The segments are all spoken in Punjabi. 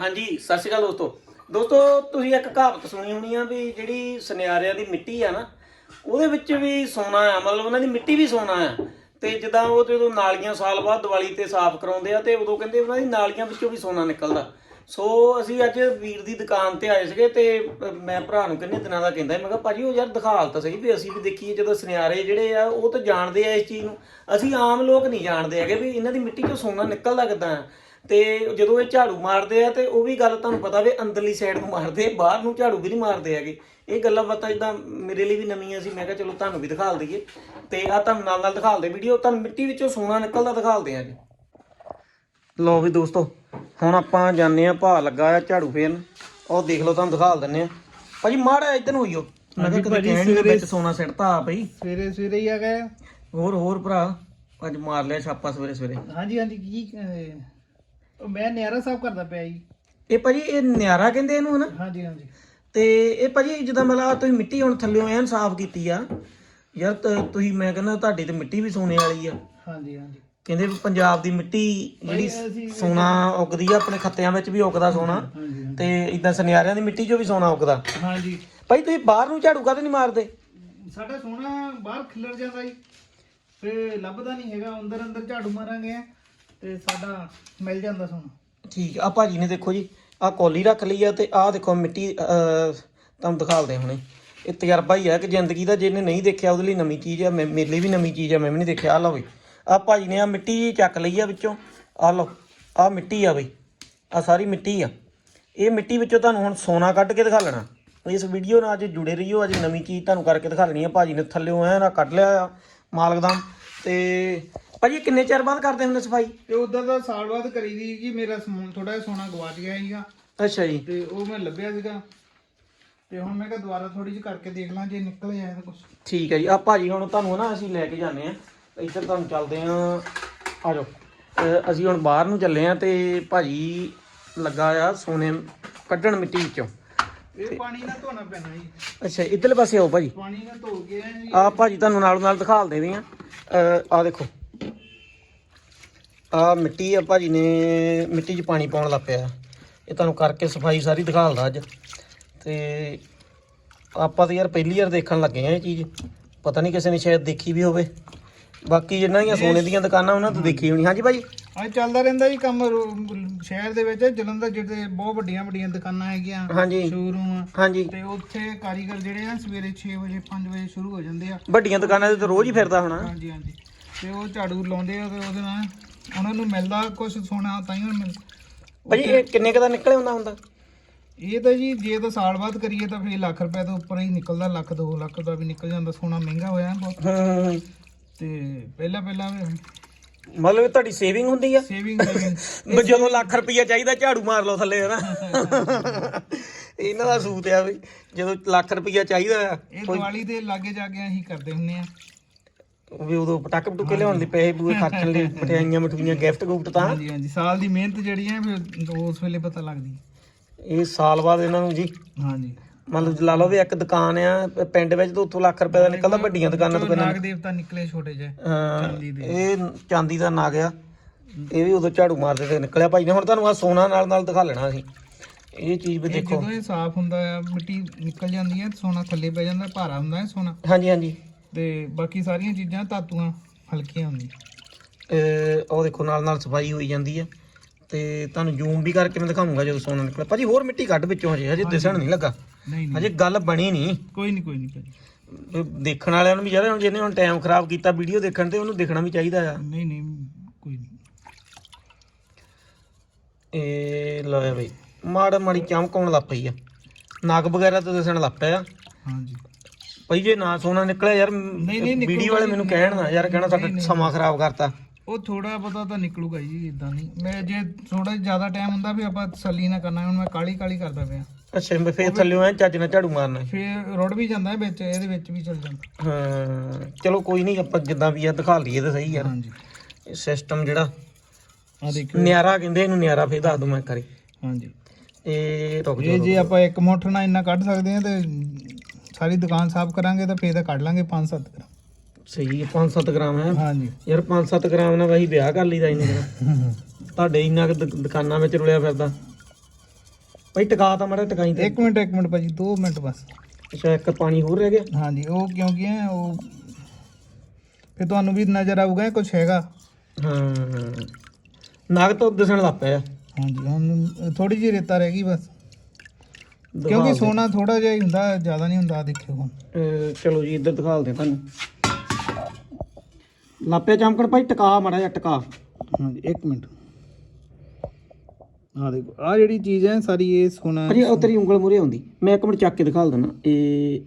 ਹਾਂਜੀ, ਸਤਿ ਸ਼੍ਰੀ ਅਕਾਲ ਦੋਸਤੋ। ਦੋਸਤੋ, ਤੁਸੀਂ ਇੱਕ ਕਹਾਵਤ ਸੁਣੀ ਹੋਣੀ ਆ ਵੀ ਜਿਹੜੀ ਸੁਨਿਆਰਿਆਂ ਦੀ ਮਿੱਟੀ ਆ ਨਾ, ਉਹਦੇ ਵਿੱਚ ਵੀ ਸੋਨਾ ਆ, ਮਤਲਬ ਉਹਨਾਂ ਦੀ ਮਿੱਟੀ ਵੀ ਸੋਨਾ ਆ। ਤੇ ਜਿੱਦਾਂ ਉਹ ਜਦੋਂ ਨਾਲੀਆਂ ਸਾਲ ਬਾਅਦ ਦੀਵਾਲੀ ਤੇ ਸਾਫ਼ ਕਰਾਉਂਦੇ ਆ ਤੇ ਉਦੋਂ ਕਹਿੰਦੇ ਉਹਨਾਂ ਦੀ ਨਾਲੀਆਂ ਵਿੱਚੋਂ ਵੀ ਸੋਨਾ ਨਿਕਲਦਾ। ਸੋ ਅਸੀਂ ਅੱਜ ਵੀਰ ਦੀ ਦੁਕਾਨ ਤੇ ਆਏ ਸੀਗੇ ਤੇ ਮੈਂ ਭਰਾ ਨੂੰ ਕਿੰਨੇ ਦਿਨਾਂ ਦਾ ਕਹਿੰਦਾ, ਮੈਂ ਕਿਹਾ, ਭਾਜੀ, ਉਹ ਯਾਰ ਦਿਖਾਲ ਤਾਂ ਸਹੀ ਵੀ ਅਸੀਂ ਵੀ ਦੇਖੀਏ ਜਦੋਂ ਸੁਨਿਆਰੇ ਜਿਹੜੇ ਆ, ਉਹ ਤਾਂ ਜਾਣਦੇ ਆ ਇਸ ਚੀਜ਼ ਨੂੰ। ਅਸੀਂ ਆਮ ਲੋਕ ਨਹੀਂ ਜਾਣਦੇ ਹੈਗੇ ਵੀ ਇਹਨਾਂ ਦੀ ਮਿੱਟੀ ਚੋਂ ਸੋਨਾ ਨਿਕਲਦਾ ਕਿੱਦਾਂ ਆ। ਤੇ ਜਦੋਂ ਇਹ ਝਾੜੂ ਮਾਰਦੇ ਆ ਤੇ ਉਹ ਵੀ ਗੱਲ ਤੁਹਾਨੂੰ ਪਤਾ ਵੀ ਅੰਦਰਲੀ ਸਾਈਡ ਨੂੰ ਮਾਰਦੇ ਆ, ਬਾਹਰ ਨੂੰ ਝਾੜੂ ਵੀ ਨਹੀਂ ਮਾਰਦੇ ਹੈਗੇ। ਇਹ ਗੱਲਾਂ ਬਾਤਾਂ ਇਦਾਂ ਮੇਰੇ ਲਈ ਵੀ ਨਵੀਆਂ ਸੀ ਮੈਂ ਕਿਹਾ ਚਲੋ ਤੁਹਾਨੂੰ ਵੀ ਦਿਖਾਲ ਦਈਏ। ਤੇ ਆ ਤੁਹਾਨੂੰ ਨਾਲ ਨਾਲ ਦਿਖਾਲਦੇ ਵੀਡੀਓ ਤੁਹਾਨੂੰ ਮਿੱਟੀ ਵਿੱਚੋਂ ਸੋਨਾ ਨਿਕਲਦਾ ਦਿਖਾਲਦੇ ਆ ਜੀ ਲੋ ਵੀ ਦੋਸਤੋ ਹੁਣ ਆਪਾਂ ਜਾਣੇ ਆ ਭਾ ਲੱਗਾ ਆ ਝਾੜੂ ਫੇਰਨ। ਉਹ ਦੇਖ ਲਓ ਤੁਹਾਨੂੰ ਦਿਖਾਲ ਦਿੰਨੇ ਆ ਭਾਜੀ ਮਾੜਾ ਇੱਧਰ ਨੂੰ ਹੋਈਓ। ਮੈਂ ਕਿਹਾ ਕਦੇ ਕਹਿਣ ਨਹੀਂ ਵਿੱਚ ਸੋਨਾ ਸਿੱਟਤਾ ਆ ਭਈ ਸਵੇਰੇ ਸਵੇਰੇ ਹੀ ਆ ਗਏ। ਹੋਰ ਹੋਰ ਭਰਾ ਅੱਜ ਮਾਰ ਲਿਆ ਛਾਪਾ ਸਵੇਰੇ ਸਵੇਰੇ। ਹਾਂਜੀ ਹਾਂਜੀ ਕੀ ਉਹ ਮੈਂ ਨਿਆਰਾ ਸਾਹਿਬ ਕਰਦਾ ਪਿਆ ਜੀ। ਇਹ ਭਾਜੀ ਇਹ ਨਿਆਰਾ ਕਹਿੰਦੇ ਇਹਨੂੰ ਹਨਾ? ਹਾਂਜੀ ਹਾਂਜੀ। ਤੇ ਇਹ ਭਾਜੀ ਜਿੱਦਾਂ ਮਤਲਬ ਤੁਸੀਂ ਮਿੱਟੀ ਹੁਣ ਥੱਲਿਓਂ ਐਨ ਸਾਫ਼ ਕੀਤੀ ਆ ਯਾਰ ਤ- ਤੁਸੀਂ ਮੈਂ ਕਹਿੰਦਾ ਤੁਹਾਡੀ ਤੇ ਮਿੱਟੀ ਵੀ ਸੋਨੇ ਵਾਲੀ ਆ। ਹਾਂਜੀ ਹਾਂਜੀ। ਕਹਿੰਦੇ ਵੀ ਪੰਜਾਬ ਦੀ ਮਿੱਟੀ ਜਿਹੜੀ ਅਸੀਂ- ਸੋਨਾ ਉੱਗਦੀ ਆ ਆਪਣੇ ਖੱਤਿਆਂ ਵਿੱਚ ਵੀ ਉੱਗਦਾ ਸੋਨਾ। ਹਾਂਜੀ ਤੇ ਇਦਾਂ ਸੁਨਿਆਰਿਆਂ ਦੀ ਮਿੱਟੀ 'ਚੋਂ ਵੀ ਸੋਨਾ ਉੱਗਦਾ। ਹਾਂਜੀ। ਭਾਈ ਤੁਸੀਂ ਬਾਹਰ ਨੂੰ ਝਾੜੂ ਕਾਹਦੇ ਨਹੀਂ ਮਾਰਦੇ? ਸਾਡਾ ਸੋਨਾ ਬਾਹਰ ਖਿਲਰ ਜਾਂਦਾ ਜੀ। ਫੇ ਲੱਭਦਾ ਨਹੀਂ ਹੈਗਾ ਅੰਦਰ ਅੰਦਰ ਝਾੜੂ ਮਾਰਾਂਗੇ ਤੇ ਸਾਡਾ ਮਿਲ ਜਾਂਦਾ ਸੋਨਾ। ਠੀਕ ਆ ਭਾਜੀ ਨੇ ਦੇਖੋ ਜੀ ਆ ਕੋਲੀ ਰੱਖ ਲਈ ਆ ਤੇ ਆਹ ਦੇਖੋ ਮਿੱਟੀ ਅਹ, ਤੁਹਾਨੂੰ ਦਿਖਾਲਦੇ ਹੁਣੇ। ਇਹ ਤਜਰਬਾ ਹੀ ਆ ਕਿ ਜ਼ਿੰਦਗੀ ਦਾ ਜਿਹਨੇ ਨਹੀਂ ਦੇਖਿਆ ਉਹਦੇ ਲਈ ਨਵੀਂ ਚੀਜ਼ ਆ ਮੈਂ- ਮੇਰੇ ਲਈ ਵੀ ਨਵੀਂ ਚੀਜ਼ ਆ ਮੈਂ ਵੀ ਨਹੀਂ ਦੇਖਿਆ। ਆ ਲਓ ਵੀ ਆ ਭਾਜੀ ਨੇ ਆ ਮਿੱਟੀ ਚੱਕ ਲਈ ਆ ਵਿੱਚੋਂ। ਆ ਲਓ ਆ ਮਿੱਟੀ ਆ ਬਈ ਆ ਸਾਰੀ ਮਿੱਟੀ ਆ। ਇਹ ਮਿੱਟੀ ਵਿੱਚੋਂ ਤੁਹਾਨੂੰ ਹੁਣ ਸੋਨਾ ਕੱਢ ਕੇ ਦਿਖਾ ਲੈਣਾ। ਇਸ ਵੀਡੀਓ ਨਾਲ ਅੱਜ ਜੁੜੇ ਰਹੀਓ ਅੱਜ ਨਵੀਂ ਚੀਜ਼ ਤੁਹਾਨੂੰ ਕਰਕੇ ਦਿਖਾ ਲੈਣੀ ਆ। ਭਾਜੀ ਨੇ ਥੱਲਿਓਂ ਐ ਨਾ ਕੱਢ ਲਿਆ ਆ ਮਾਲਕਦਮ ਤੇ ਭਾਜੀ ਕਿੰਨੇ ਚਿਰ ਬਾਅਦ ਕਰਦੇ ਹੁੰਦੇ ਸਫ਼ਾਈ? ਤੇ ਉਧਰ ਦਾ ਸਾਲ ਬਾਅਦ ਕਰੀ ਦੀ ਜੀ ਮੇਰਾ ਸਮਾਨ ਥੋੜਾ ਜਿਹਾ ਸੋਨਾ ਗਵਾਚ ਗਿਆ ਸੀਗਾ ਅੱਛਾ ਜੀ। ਤੇ ਉਹ ਮੈਂ ਲੱਭਿਆ ਸੀਗਾ। ਤੇ ਹੁਣ ਮੈਂ ਕਿਹਾ ਦੁਬਾਰਾ ਥੋੜੀ ਜਿਹੀ ਕਰਕੇ ਦੇਖ ਲਾਂ ਜੇ ਨਿਕਲ ਜਾਏ ਤਾਂ ਕੁਝ ਠੀਕ ਹੈ ਜੀ। ਆ ਭਾਜੀ ਹੁਣ ਤੁਹਾਨੂੰ ਨਾ ਅਸੀਂ ਲੈ ਕੇ ਜਾਂਦੇ ਆ ਇੱਧਰ ਤੁਹਾਨੂੰ ਚੱਲਦੇ ਆ ਆ ਜਾਓ। ਅਹ ਅਸੀਂ ਹੁਣ ਬਾਹਰ ਨੂੰ ਚੱਲੇ ਆ ਤੇ ਭਾਜੀ ਲੱਗਾ ਆ ਸੋਨੇ ਕੱਢਣ ਮਿੱਟੀ ਵਿੱਚੋਂ। ਇਹ ਪਾਣੀ ਨਾਲ ਧੋਣਾ ਪੈਣਾ ਜੀ। ਅੱਛਾ ਇੱਧਰਲੇ ਪਾਸੇ ਆਓ ਭਾਜੀ। ਪਾਣੀ ਨਾਲ ਧੋ ਕੇ ਐਂ ਜੀ। ਆ ਭਾਜੀ ਤੁਹਾਨੂੰ ਨਾਲ ਨਾਲ ਦਿਖਾਲ ਦੇਵੇ ਆ ਆ ਦੇਖੋ। ਆ ਮਿੱਟੀ ਆ ਭਾਜੀ ਨੇ ਮਿੱਟੀ 'ਚ ਪਾਣੀ ਪਾਉਣ ਲੱਗ ਪਿਆ। ਇਹ ਤੁਹਾਨੂੰ ਕਰਕੇ ਸਫ਼ਾਈ ਸਾਰੀ ਦਿਖਾਲਦਾ ਅੱਜ। ਤੇ ਆਪਾਂ ਤਾਂ ਯਾਰ ਪਹਿਲੀ ਵਾਰ ਦੇਖਣ ਲੱਗੇ ਆ ਇਹ ਚੀਜ਼। ਪਤਾ ਨਹੀਂ ਕਿਸੇ ਨੇ ਸ਼ਾਇਦ ਦੇਖੀ ਵੀ ਹੋਵੇ। ਬਾਕੀ ਜਿੰਨਾਂ ਦੀਆਂ ਸੋਨੇ ਦੀਆਂ ਦੁਕਾਨਾਂ ਉਹਨਾਂ ਤੋਂ ਦੇਖੀ ਹੋਣੀ। ਹਾਂਜੀ ਭਾਜੀ ਅੱਜ ਚੱਲਦਾ ਰਹਿੰਦਾ ਜੀ ਕੰਮ ਰੋ- ਸ਼ਹਿਰ ਦੇ ਵਿੱਚ ਜਲੰਧਰ ਜਿਹੜੇ ਬਹੁਤ ਵੱਡੀਆਂ ਵੱਡੀਆਂ ਦੁਕਾਨਾਂ ਹੈਗੀਆਂ ਹਾਂਜੀ। ਸ਼ੋਰੂਮ ਹਾਂਜੀ। ਤੇ ਉੱਥੇ ਕਾਰੀਗਰ ਜਿਹੜੇ ਆ ਸਵੇਰੇ 6 ਵਜੇ 5 ਵਜੇ ਸ਼ੁਰੂ ਹੋ ਜਾਂਦੇ ਆ। ਵੱਡੀਆਂ ਦੁਕਾਨਾਂ ਤੇ ਤਾਂ ਰੋਜ਼ ਹੀ ਫਿਰਦਾ ਹੋਣਾ। ਹਾਂਜੀ ਹਾਂਜੀ। ਤੇ ਉਹ ਝਾੜੂ ਲਾਉਂਦੇ ਆ ਤੇ ਉਹਦੇ ਨਾਲ ਉਹਨਾਂ ਨੂੰ ਮਿਲਦਾ ਕੁਝ ਸੋਨਾ ਤਾਂ ਹੀ ਮਿਲ ਭਾਜੀ ਇਹ ਕਿੰਨੇ ਕੁ ਦਾ ਨਿਕਲੇ ਹੁੰਦਾ ਹੁੰਦਾ? ਇਹ ਤਾਂ ਜੀ ਜੇ ਤਾਂ ਸਾਲ ਬਾਅਦ ਕਰੀਏ ਤਾਂ ਫਿਰ ਲੱਖ ਰੁਪਏ ਤੋਂ ਉੱਪਰ ਹੀ ਨਿਕਲਦਾ ਲੱਖ 2 ਲੱਖ ਦਾ ਵੀ ਨਿਕਲ ਜਾਂਦਾ ਸੋਨਾ ਮਹਿੰਗਾ ਹੋਇਆ ਬਹੁਤ। ਹੂੰ ਤੇ ਪਹਿਲਾਂ ਪਹਿਲਾਂ ਮਤਲਬ ਇਹ ਤੁਹਾਡੀ ਸੇਵਿੰਗ ਹੁੰਦੀ ਆ? ਸੇਵਿੰਗ ਵੀ ਜਦੋਂ ਲੱਖ ਰੁਪਈਆ ਚਾਹੀਦਾ ਝਾੜੂ ਮਾਰ ਲਓ ਥੱਲੇ ਹਨਾ? ਇਹਨਾਂ ਦਾ ਸੂਤ ਆ ਵੀ ਜਦੋਂ ਲੱਖ ਰੁਪਈਆ ਚਾਹੀਦਾ ਆ ਇਹ ਦੀਵਾਲੀ ਦੇ ਲਾਗੇ ਜਾ ਕੇ ਅਸੀਂ ਕਰਦੇ ਹੁੰਨੇ ਆ। ਵੀ ਉਦੋਂ ਪਟਾਕੇ ਪਟੂਕੇ ਲਿਆਉਣ ਦੇ ਪੈਸੇ ਪੂਰੇ ਖਰਚਣ ਲਈ ਮਠਿਆਈਆਂ ਮਠੂਈਆਂ ਗਿਫਟ ਗੁਫਟ ਤਾਂ। ਹਾਂਜੀ ਹਾਂਜੀ। ਸਾਲ ਦੀ ਮਿਹਨਤ ਜਿਹੜੀ ਹੈ ਫਿਰ ਉਸ ਵੇਲੇ ਪਤਾ ਲੱਗਦੀ। ਇਹ ਸਾਲ ਬਾਅਦ ਇਹਨਾਂ ਨੂੰ ਜੀ। ਹਾਂਜੀ। ਮਤਲਬ ਲਾ ਲਓ ਵੀ ਇੱਕ ਦੁਕਾਨ ਆ ਪਿੰਡ ਵਿੱਚ ਤਾਂ ਉੱਥੋਂ ਲੱਖ ਰੁਪਏ ਦਾ ਨਿਕਲਦਾ ਵੱਡੀਆਂ ਦੁਕਾਨਾਂ ਤੋਂ ਨਾਗ ਦੇਵਤਾ ਨਿਕਲੇ ਛੋਟੇ ਜਿਹੇ ਚਾਂਦੀ ਦੇ। ਇਹ ਚਾਂਦੀ ਦਾ ਨਾਗ ਆ। ਇਹ ਵੀ ਉਦੋਂ ਝਾੜੂ ਮਾਰਦੇ ਤੇ ਨਿਕਲਿਆ। ਭਾਈ ਨੇ ਹੁਣ ਤੁਹਾਨੂੰ ਆ ਸੋਨਾ ਨਾਲ ਨਾਲ ਦਿਖਾ ਲੈਣਾ ਸੀ। ਇਹ ਚੀਜ਼ ਵੀ ਦੇਖੋ। ਜਦੋਂ ਇਹ ਸਾਫ਼ ਹੁੰਦਾ ਆ ਮਿੱਟੀ ਨਿਕਲ ਜਾਂਦੀ ਹੈ ਸੋਨਾ ਥੱਲੇ ਪੈ ਜਾਂਦਾ ਭਾਰਾ ਹੁੰਦਾ ਹੈ ਸੋਨਾ। ਹਾਂਜੀ ਹਾਂਜੀ। ਤੇ ਬਾਕੀ ਸਾਰੀਆਂ ਚੀਜ਼ਾਂ ਧਾਤੂਆਂ ਹਲਕੀਆਂ ਹੁੰਦੀਆਂ। ਇਹ ਉਹ ਦੇਖੋ ਨਾਲ ਨਾਲ ਸਫ਼ਾਈ ਹੋਈ ਜਾਂਦੀ ਆ। ਤੇ ਤੁਹਾਨੂੰ ਜ਼ੂਮ ਵੀ ਕਰਕੇ ਮੈਂ ਦਿਖਾਉਂਗਾ ਜਦੋਂ ਸੋਨਾ ਨਿਕਲਿਆ ਭਾਜੀ ਹੋਰ ਮਿੱਟੀ ਕੱਢ ਵਿੱਚੋਂ ਹਜੇ। ਹਜੇ ਦਿਸਣ ਨਹੀਂ ਲੱਗਾ। ਨਹੀਂ ਨਹੀਂ। ਹਜੇ ਗੱਲ ਬਣੀ ਨਹੀਂ ਕੋਈ ਨਹੀਂ ਕੋਈ ਨਹੀਂ ਭਾਜੀ। ਦੇਖਣ ਵਾਲਿਆਂ ਨੂੰ ਵੀ ਯਾਰ ਹੁਣ ਜਿਹਨੇ ਹੁਣ ਟਾਈਮ ਖਰਾਬ ਕੀਤਾ ਵੀਡੀਓ ਦੇਖਣ ਤੇ ਉਹਨੂੰ ਦੇਖਣਾ ਵੀ ਚਾਹੀਦਾ ਆ। ਨਹੀਂ ਨਹੀਂ ਕੋਈ ਨਹੀਂ ਇਹ ਲਓ ਬਈ ਮਾੜਾ ਮਾੜੀ ਚਮਕਾਉਣ ਲੱਗ ਪਈ ਆ। ਨਗ ਵਗੈਰਾ ਤਾਂ ਦਿਸਣ ਲੱਗ ਪਿਆ। ਹਾਂਜੀ। ਭਾਈ ਜੇ ਨਾ ਸੋਨਾ ਨਿਕਲਿਆ ਯਾਰ ਨਹੀਂ, ਨਿਕਲੂਗਾ ਵੀਡੀਓ ਵਾਲੇ ਮੈਨੂੰ ਕਹਿਣ ਨਾ ਯਾਰ ਕਹਿਣਾ ਸਾਡਾ ਸਮਾਂ ਖਰਾਬ ਕਰਤਾ। ਉਹ ਥੋੜਾ ਪਤਾ ਤਾਂ ਨਿਕਲੂਗਾ ਜੀ ਇਦਾਂ ਨਹੀਂ। ਮੈਂ ਜੇ ਥੋੜਾ ਜ਼ਿਆਦਾ ਟਾਈਮ ਹੁੰਦਾ ਵੀ ਆਪਾਂ ਤਸੱਲੀ ਨਾ ਕਰਨਾ ਹੁਣ ਮੈਂ ਕਾਲੀ ਕਾਲੀ ਕਰਦਾ ਪਿਆ। ਅੱਛਾ ਮੈਂ ਫੇਰ ਥੱਲਿਓਂ ਐ ਚੱਜ ਨਾਲ ਝਾੜੂ ਮਾਰਨਾ। ਫਿਰ ਰੁੜ ਵੀ ਜਾਂਦਾ ਹੈ ਵਿੱਚ ਇਹਦੇ ਵਿੱਚ ਵੀ ਚੱਲ ਜਾਂਦਾ। ਹਾਂ ਚਲੋ ਕੋਈ ਨਹੀਂ ਆਪਾਂ ਜਿੱਦਾਂ ਵੀ ਆ ਦਿਖਾ ਲਈਏ ਤਾਂ ਸਹੀ ਯਾਰ। ਹਾਂਜੀ। ਸਿਸਟਮ ਜਿਹੜਾ ਆ ਦੇਖਿਓ। ਨਿਆਰਾ ਕਹਿੰਦੇ ਇਹਨੂੰ ਨਿਆਰਾ ਫੇਰ ਦੱਸ ਦੂੰ ਮੈਂ ਕਰੀ ਹਾਂਜੀ। ਇਹ ਰੁਕ ਇਹ ਜਾਓ ਜੇ ਆਪਾਂ ਇੱਕ ਨਾਲ ਇੰਨਾ ਕੱਢ ਸਕਦੇ ਹਾਂ ਤੇ ਸਾਰੀ ਦੁਕਾਨ ਸਾਫ਼ ਕਰਾਂਗੇ ਤਾਂ ਫੇਰ ਤਾਂ ਕੱਢ ਲਾਂਗੇ 5-7 ਗ੍ਰਾਮ। ਸਹੀ 5-7 ਗ੍ਰਾਮ ਹੈ। ਹਾਂਜੀ। ਯਾਰ 5-7 ਗ੍ਰਾਮ ਨਾਲ ਵਹੀ ਵਿਆਹ ਕਰ ਲਈਦਾ ਇੰਨੇ ਦਿਨ ਤੁਹਾਡੇ ਇੰਨਾ ਦੁ- ਦੁਕਾਨਾਂ ਵਿੱਚ ਰੁਲਿਆ ਫਿਰਦਾ। ਭਾਈ ਟਿਕਾ ਤਾਂ ਮੜਾ ਟਿਕਾਈ ਤੇ। ਇੱਕ ਮਿੰਟ ਇੱਕ ਮਿੰਟ ਭਾਜੀ 2 ਮਿੰਟ ਬਸ। ਅੱਛਾ ਇੱਕ ਪਾਣੀ ਹੋਰ ਰਹਿ ਗਿਆ? ਹਾਂਜੀ ਉਹ ਕਿਉਂਕਿ ਹੈ ਉਹ ਫਿਰ ਤੁਹਾਨੂੰ ਵੀ ਨਜ਼ਰ ਆਊਗਾ ਕੁਝ ਹੈਗਾ। ਹਾਂ ਨਗ ਤਾਂ ਦਿਸਣ ਲੱਗ ਪਿਆ। ਹਾਂਜੀ ਹੁਣ ਥੋੜੀ ਜਿਹੀ ਰੇਤਾ ਰਹਿ ਗਈ ਬਸ। ਕਿਉਂਕਿ। ਸੋਨਾ ਥੋੜਾ ਜਿਹਾ ਹੀ ਹੁੰਦਾ ਜ਼ਿਆਦਾ ਨਹੀਂ ਹੁੰਦਾ ਆਹ ਦੇਖਿਓ ਹੁਣ। ਅਹ ਚਲੋ ਜੀ ਇੱਧਰ ਦਿਖਾ ਦੇ ਤੁਹਾਨੂੰ। ਲਾਪਿਆ ਚਮਕਣ ਭਾਈ ਟਿਕਾ ਮੜਾ ਜਾ ਟਿਕਾ। ਹਾਂਜੀ ਇੱਕ ਮਿੰਟ। ਆ ਦੇਖੋ ਆ ਜਿਹੜੀ ਚੀਜ਼ ਹੈ ਸਾਰੀ ਇਹ ਸੋਨਾ ਅਜੇ ਉਹ ਤੇਰੀ ਉਂਗਲ ਮੂਰੇ ਆਉਂਦੀ। ਮੈਂ ਇੱਕ ਮਿੰਟ ਚੱਕ ਕੇ ਦਿਖਾ ਦਿੰਦਾ। ਇਹ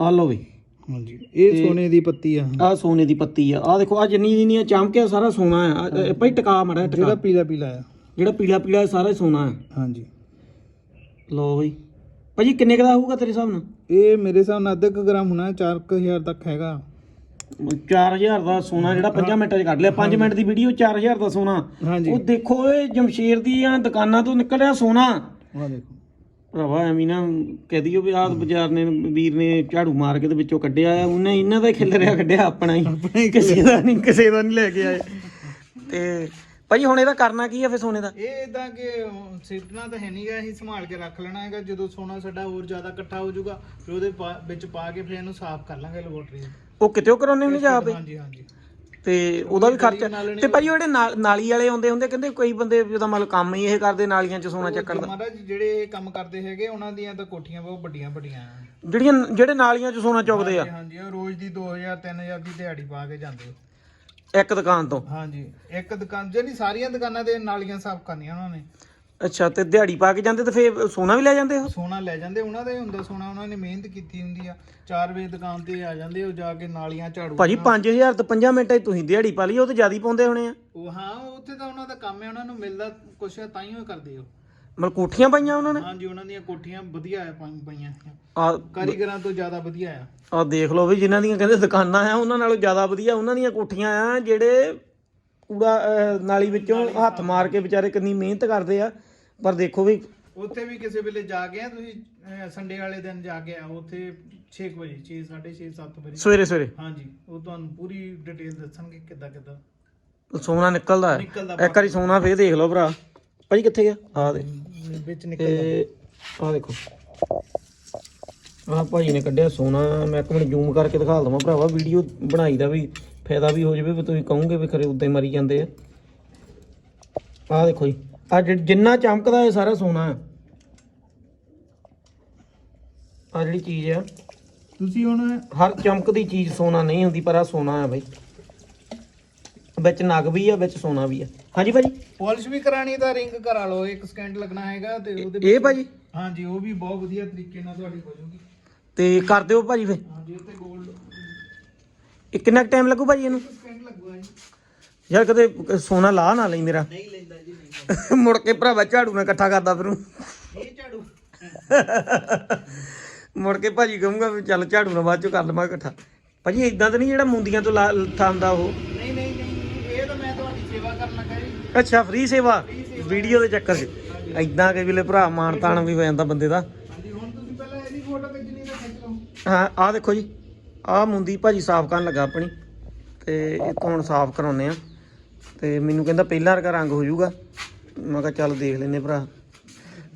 ਆ ਲਓ ਵੀ। ਹਾਂਜੀ ਇਹ ਸੋਨੇ ਦੀ ਪੱਤੀ ਆ। ਆ ਸੋਨੇ ਦੀ ਪੱਤੀ ਆ। ਆ ਦੇਖੋ ਆ ਜਿੰਨੀ ਜਿੰਨੀਆਂ ਚਮਕਿਆ ਸਾਰਾ ਸੋਨਾ ਆ। ਆਹ, ਇਹ ਭਾਈ ਟਿਕਾ ਮੜਾ ਜਿਹੜਾ ਟਿਕਾ। ਪੀਲਾ ਪੀਲਾ ਆ। ਜਿਹੜਾ ਪੀਲਾ ਪੀਲਾ ਸਾਰਾ ਹੀ ਸੋਨਾ ਆ। ਹਾਂਜੀ। ਲਓ ਬਈ। ਭਾਜੀ ਕਿੰਨੇ ਕੁ ਦਾ ਹੋਊਗਾ ਤੇਰੇ ਹਿਸਾਬ ਨਾਲ? ਇਹ ਮੇਰੇ ਹਿਸਾਬ ਨਾਲ ਅੱਧਾ ਕੁ ਗ੍ਰਾਮ ਹੋਣਾ 4000 ਤੱਕ ਹੈਗਾ। 4000 ਦਾ ਸੋਨਾ ਜਿਹੜਾ 5 ਮਿੰਟਾਂ 'ਚ ਕੱਢ ਲਿਆ। 5 ਮਿੰਟ ਦੀ ਵੀਡੀਓ 4000 ਦਾ ਸੋਨਾ। ਹਾਂਜੀ। ਉਹ ਦੇਖੋ ਇਹ ਜਮਸ਼ੇਰ ਦੀਆਂ ਦੁਕਾਨਾਂ ਤੋਂ ਨਿਕਲਿਆ ਸੋਨਾ। ਆ ਦੇਖੋ। ਭਰਾਵਾ ਐਵੇਂ ਨਾ ਕਹਿ ਦਿਓ ਵੀ ਆਹ ਬਾਜ਼ਾਰ ਨੇ ਵੀਰ ਨੇ ਝਾੜੂ ਮਾਰ ਕੇ ਤੇ ਵਿੱਚੋਂ ਕੱਢਿਆ ਆ। ਉਹਨੇ ਇਹਨਾਂ ਦਾ ਹੀ ਖਿਲਰਿਆ ਕੱਢਿਆ ਆਪਣਾ ਹੀ। ਕਿਸੇ ਦਾ ਨਹੀਂ ਕਿਸੇ ਦਾ ਨਹੀਂ ਲੈ ਕੇ ਆਏ। ਤੇ ਭਾਜੀ ਹੁਣ ਇਹਦਾ ਕਰਨਾ ਕੀ ਆ ਫੇ ਸੋਨੇ ਦਾ? ਇਹ ਇਦਾਂ ਕਿ ਸਿੱਟਣਾ ਤਾਂ ਹੈ ਨਹੀਂਗਾ ਅਸੀਂ ਸੰਭਾਲ ਕੇ ਰੱਖ ਲੈਣਾ ਹੈਗਾ। ਜਦੋਂ ਸੋਨਾ ਸਾਡਾ ਹੋਰ ਜ਼ਿਆਦਾ ਇਕੱਠਾ ਹੋ ਜਾਊਗਾ ਫਿਰ ਉਹਦੇ ਪਾ- ਵਿੱਚ ਪਾ ਕੇ ਫਿਰ ਇਹਨੂੰ ਸਾਫ਼ ਕਰ ਲਾਂਗੇ ਲੈਬੋਰਟਰੀ ਉਹ ਕਿਤੇ ਕਰਾਉਣੇ ਨਹੀਂ ਜਾ ਪਏ ਹਾਂਜੀ ਹਾਂਜੀ। ਤੇ ਉਹਦਾ ਵੀ ਖਰਚਾ ਤੇ ਭਾਜੀ ਉਹ ਜਿਹੜੇ ਨਾਲ- ਨਾਲੀ ਵਾਲੇ ਆਉਂਦੇ ਹੁੰਦੇ ਕਹਿੰਦੇ ਕਈ ਬੰਦੇ ਜਿਹਦਾ ਮਤਲਬ ਕੰਮ ਹੀ ਇਹ ਕਰਦੇ ਨਾਲੀਆਂ 'ਚ ਸੋਨਾ ਚੱਕਣ ਦਾ। ਮਹਾਰਾਜ ਜਿਹੜੇ ਇਹ ਕੰਮ ਕਰਦੇ ਹੈਗੇ ਉਹਨਾਂ ਦੀਆਂ ਤਾਂ ਕੋਠੀਆਂ ਬਹੁਤ ਵੱਡੀਆਂ ਵੱਡੀਆਂ ਆ। ਜਿਹੜੀਆਂ ਜਿਹੜੇ ਨਾਲੀਆਂ 'ਚ ਸੋਨਾ ਚੁੱਕਦੇ ਆ। ਹਾਂਜੀ ਉਹ ਰੋਜ਼ ਦੀ 2000 3000 ਦੀ ਦਿਹਾੜੀ ਪਾ ਕੇ ਜਾਂਦੇ ਹੋ ਇੱਕ ਦੁਕਾਨ ਤੋਂ? ਹਾਂਜੀ ਇੱਕ ਦੁਕਾਨ ਜਿਹੜੀ ਸਾਰੀਆਂ ਦੁਕਾਨਾਂ ਦੇ ਨਾਲੀਆਂ ਸਾਫ਼ ਕਰਨੀਆਂ ਉਹਨਾਂ ਨੇ। ਅੱਛਾ ਤੇ ਦਿਹਾੜੀ ਪਾ ਕੇ ਜਾਂਦੇ ਤੇ ਫੇਰ ਸੋਨਾ ਵੀ ਲੈ ਜਾਂਦੇ ਉਹ? ਸੋਨਾ ਲੈ ਜਾਂਦੇ ਉਹਨਾਂ ਦਾ ਹੀ ਹੁੰਦਾ ਸੋਨਾ ਉਹਨਾਂ ਨੇ ਮਿਹਨਤ ਕੀਤੀ ਹੁੰਦੀ ਆ। 4 ਵਜੇ ਦੁਕਾਨ ਤੇ ਆ ਜਾਂਦੇ ਉਹ ਜਾ ਕੇ ਨਾਲੀਆਂ ਝਾੜੂ ਭਾਜੀ 5000 ਤੇ 5 ਮਿੰਟਾਂ 'ਚ ਤੁਸੀਂ ਦਿਹਾੜੀ ਪਾ ਲਈ ਉਹ ਤੇ ਜ਼ਿਆਦਾ ਹੀ ਪਾਉਂਦੇ ਹੋਣੇ ਆ। ਉਹ ਹਾਂ ਉੱਥੇ ਤਾਂ ਉਹਨਾਂ ਦਾ ਕੰਮ ਹੈ ਉਹਨਾਂ ਨੂੰ ਮਿਲਦਾ ਕੁਛ ਤਾਂ ਹੀ ਉਹ ਕਰਦੇ ਹੋ ਮਤਲਬ ਕੋਠੀਆਂ ਪਾਈਆਂ ਉਹਨਾਂ ਨੇ? ਹਾਂਜੀ ਉਹਨਾਂ ਦੀਆਂ ਕੋਠੀਆਂ ਵਧੀਆ ਆ ਪਾ- ਪਈਆਂ ਆ ਕਾਰੀਗਰਾਂ ਤੋਂ ਜ਼ਿਆਦਾ ਵਧੀਆ ਆ। ਆ ਦੇਖ ਲਓ ਵੀ ਜਿਨ੍ਹਾਂ ਦੀਆਂ ਕਹਿੰਦੇ ਦੁਕਾਨਾਂ ਆ ਉਹਨਾਂ ਨਾਲੋਂ ਜ਼ਿਆਦਾ ਵਧੀਆ ਉਹਨਾਂ ਦੀਆਂ ਕੋਠੀਆਂ ਆ ਜਿਹੜੇ ਕੂੜਾ ਅਹ, ਨਾਲੀ ਵਿੱਚੋਂ ਹੱਥ ਮਾਰ ਕੇ ਵਿਚਾਰੇ ਕਿੰਨੀ ਮਿਹਨਤ ਕਰਦੇ ਆ। ਪਰ ਦੇਖੋ ਵੀ ਉੱਥੇ ਵੀ ਕਿਸੇ ਵੇਲੇ ਜਾ ਕੇ ਆ ਤੁਸੀਂ ਸੰਡੇ ਵਾਲੇ ਦਿਨ ਜਾ ਕੇ ਆ ਉੱਥੇ 6 ਵਜੇ 6 6:30 7 ਵਜੇ। ਸਵੇਰੇ ਸਵੇਰੇ? ਹਾਂਜੀ ਉਹ ਤੁਹਾਨੂੰ ਪੂਰੀ ਡਿਟੇਲ ਦੱਸਣਗੇ ਕਿੱਦਾਂ ਕਿੱਦਾਂ ਸੋਨਾ ਨਿਕਲਦਾ। ਹੈ ਨਿਕਲਦਾ ਇੱਕ ਵਾਰੀ ਸੋਨਾ ਫੇਰ ਦੇਖ ਲਓ ਭਰਾ। ਭਾਜੀ ਕਿੱਥੇ ਗਿਆ? ਆ ਦੇ ਵਿੱਚ ਨਿਕਲ ਆ ਦੇਖੋ। ਆ ਭਾਜੀ ਨੇ ਕੱਢਿਆ ਸੋਨਾ। ਮੈਂ ਇੱਕ ਮਿੰਟ ਜ਼ੂਮ ਕਰਕੇ ਦਿਖਾ ਦਵਾਂ ਭਰਾਵਾ। ਵੀਡੀਓ ਬਣਾਈ ਦਾ ਵੀ ਫਾਇਦਾ ਵੀ ਹੋ ਜਾਵੇ ਵੀ ਤੁਸੀਂ ਕਹੋਗੇ ਵੀ ਖਰੇ ਉੱਤੇ ਮਰੀ ਜਾਂਦੇ ਆ। ਆ ਦੇਖੋ ਜੀ। ਆ ਜਿੰਨਾ ਚਮਕਦਾ ਇਹ ਸਾਰਾ ਸੋਨਾ ਆ। ਆ ਜਿਹੜੀ ਚੀਜ਼ ਆ। ਤੁਸੀਂ ਹੁਣ ਹਰ ਚਮਕਦੀ ਚੀਜ਼ ਸੋਨਾ ਨਹੀਂ ਹੁੰਦੀ ਪਰ ਆ ਸੋਨਾ ਆ ਬਾਈ। ਵਿੱਚ ਨਗ ਵੀ ਆ ਵਿੱਚ ਸੋਨਾ ਵੀ ਆ। ਹਾਂਜੀ ਭਾਜੀ? ਪਾਲਿਸ਼ ਵੀ ਕਰਾਣੀ ਤਾਂ ਰਿੰਗ ਕਰਾ ਲਓ ਇੱਕ ਸਕਿੰਟ ਲੱਗਣਾ ਹੈਗਾ ਤੇ ਉਹਦੇ ਇਹ ਭਾਜੀ? ਹਾਂਜੀ ਉਹ ਵੀ ਬਹੁਤ ਵਧੀਆ ਤਰੀਕੇ ਨਾਲ ਤੁਹਾਡੀ ਹੋ ਜਾਊਗੀ। ਤੇ ਕਰ ਦਿਓ ਭਾਜੀ ਫੇ ਹਾਂਜੀ ਉੱਤੇ 골ਡ ਇਹ ਕਿੰਨਾ ਟਾਈਮ ਲੱਗੂ ਭਾਜੀ ਇਹਨੂੰ? ਸਕਿੰਟ ਲੱਗੂਗਾ ਜੀ। ਯਾਰ ਕਦੇ ਸੋਨਾ ਲਾ ਨਾ ਲਈ ਮੇਰਾ ਨਹੀਂ ਲੈਂਦਾ ਜੀ ਨਹੀਂ ਮੁੜ ਕੇ ਭਰਾਵਾ ਝਾੜੂ ਨਾਲ ਇਕੱਠਾ ਕਰਦਾ ਫਿਰੂ ਇਹ ਝਾੜੂ। ਮੁੜ ਕੇ ਭਾਜੀ ਕਹੂੰਗਾ ਵੀ ਚੱਲ ਝਾੜੂ ਨਾਲ ਬਾਅਦ ਚੋਂ ਕਰ ਲਵਾਂ ਇਕੱਠਾ। ਭਾਜੀ ਇਦਾਂ ਤਾਂ ਨਹੀਂ ਜਿਹੜਾ ਮੁੰਦੀਆਂ ਤੋਂ ਲਾ- ਥਾਂਦਾ ਉਹ ਨਹੀਂ ਨਹੀਂ ਨਹੀਂ ਇਹ ਤਾਂ ਮੈਂ ਤੁਹਾਡੀ ਸੇਵਾ ਕਰਨ ਲੱਗਾ ਜੀ ਅੱਛਾ ਫ੍ਰੀ ਸੇਵਾ? ਵੀਡੀਓ ਦੇ ਚੱਕਰ 'ਚ। ਇਦਾਂ ਕਿ ਵੇਲੇ ਭਰਾ ਮਾਣ ਤਾਣ ਵੀ ਹੋ ਜਾਂਦਾ ਬੰਦੇ ਦਾ। ਹਾਂਜੀ ਹੁਣ ਤੁਸੀਂ ਪਹਿਲਾਂ ਇਹਦੀ ਫੋਟੋ ਖਿੱਚਣੀ ਤਾਂ ਖਿੱਚ ਲਓ ਹਾਂ, ਆਹ ਦੇਖੋ ਜੀ। ਆਹ ਮੁੰਦੀ ਭਾਜੀ ਸਾਫ਼ ਕਰਨ ਲੱਗਾ ਆਪਣੀ। ਤੇ ਇਹ ਤੋਂ ਹੁਣ ਸਾਫ਼ ਕਰਾਉਨੇ ਆ ਤੇ ਮੈਨੂੰ ਕਹਿੰਦਾ ਪਹਿਲਾਂ ਵਰਗਾ ਰੰਗ ਹੋ ਜਾਊਗਾ। ਮੈਂ ਕਿਹਾ ਚੱਲ ਦੇਖ ਲੈਨੇ ਭਰਾ।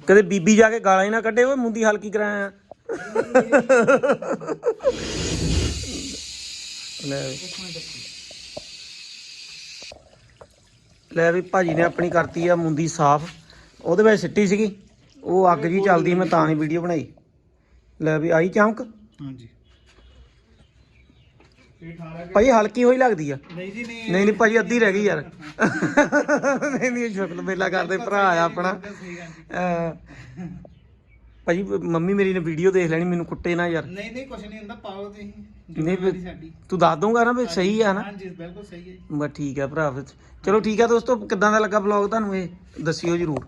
ਕਦੇ ਬੀਬੀ ਜਾ ਕੇ ਗਾਲਾਂ ਹੀ ਨਾ ਕੱਢੇ, ਓਏ ਮੁੰਦੀ ਹਲਕੀ ਕਰਾਇਆ। ਲੈ ਵੀ। ਲੈ ਵੀ ਭਾਜੀ ਨੇ ਆਪਣੀ ਕਰਤੀ ਆ ਮੁੰਦੀ ਸਾਫ਼। ਉਹਦੇ ਵਿੱਚ ਸਿੱਟੀ ਸੀਗੀ। ਉਹ ਅੱਗ ਜੀ ਚੱਲਦੀ ਮੈਂ ਤਾਂ ਨਹੀਂ ਵੀਡੀਓ ਬਣਾਈ। ਲੈ ਵੀ ਆਈ ਚਮਕ। ਹਾਂਜੀ। ਇਹ 18 ਭਾਈ ਹਲਕੀ ਹੋਈ ਲੱਗਦੀ ਆ। ਨਹੀਂ ਜੀ ਨਹੀਂ। ਨਹੀਂ ਨਹੀਂ ਭਾਜੀ ਅੱਧੀ ਰਹਿ ਗਈ ਯਾਰ। ਨਹੀਂ ਨਹੀਂ ਸ਼ੁਕਰ ਮੇਲਾ ਕਰਦੇ ਭਰਾ ਆ ਆਪਣਾ। ਭਾਜੀ ਮੰਮੀ ਮੇਰੀ ਨੇ ਵੀਡੀਓ ਦੇਖ ਲੈਣੀ ਮੈਨੂੰ ਕੁੱਟੇ ਨਾ ਯਾਰ। ਨਹੀਂ ਨਹੀਂ ਕੁਛ ਨਹੀਂ ਹੁੰਦਾ ਪਾਓ ਤੁਸੀਂ। ਨਹੀਂ ਫਿਰ- ਜ਼ਿੰਮੇਵਾਰੀ ਸਾਡੀ। ਤੂੰ ਦੱਸ ਦੂੰਗਾ ਨਾ ਵੀ ਸਹੀ ਆ ਨਾ? ਹਾਂਜੀ ਬਿਲਕੁਲ ਸਹੀ ਹੈ ਜੀ। ਬਸ ਠੀਕ ਆ ਭਰਾ ਫਿਰ ਚਲੋ ਠੀਕ ਆ ਦੋਸਤੋ ਕਿੱਦਾਂ ਦਾ ਲੱਗਾ ਵਲੌਗ ਤੁਹਾਨੂੰ ਇਹ? ਦੱਸਿਓ ਜਰੂਰ।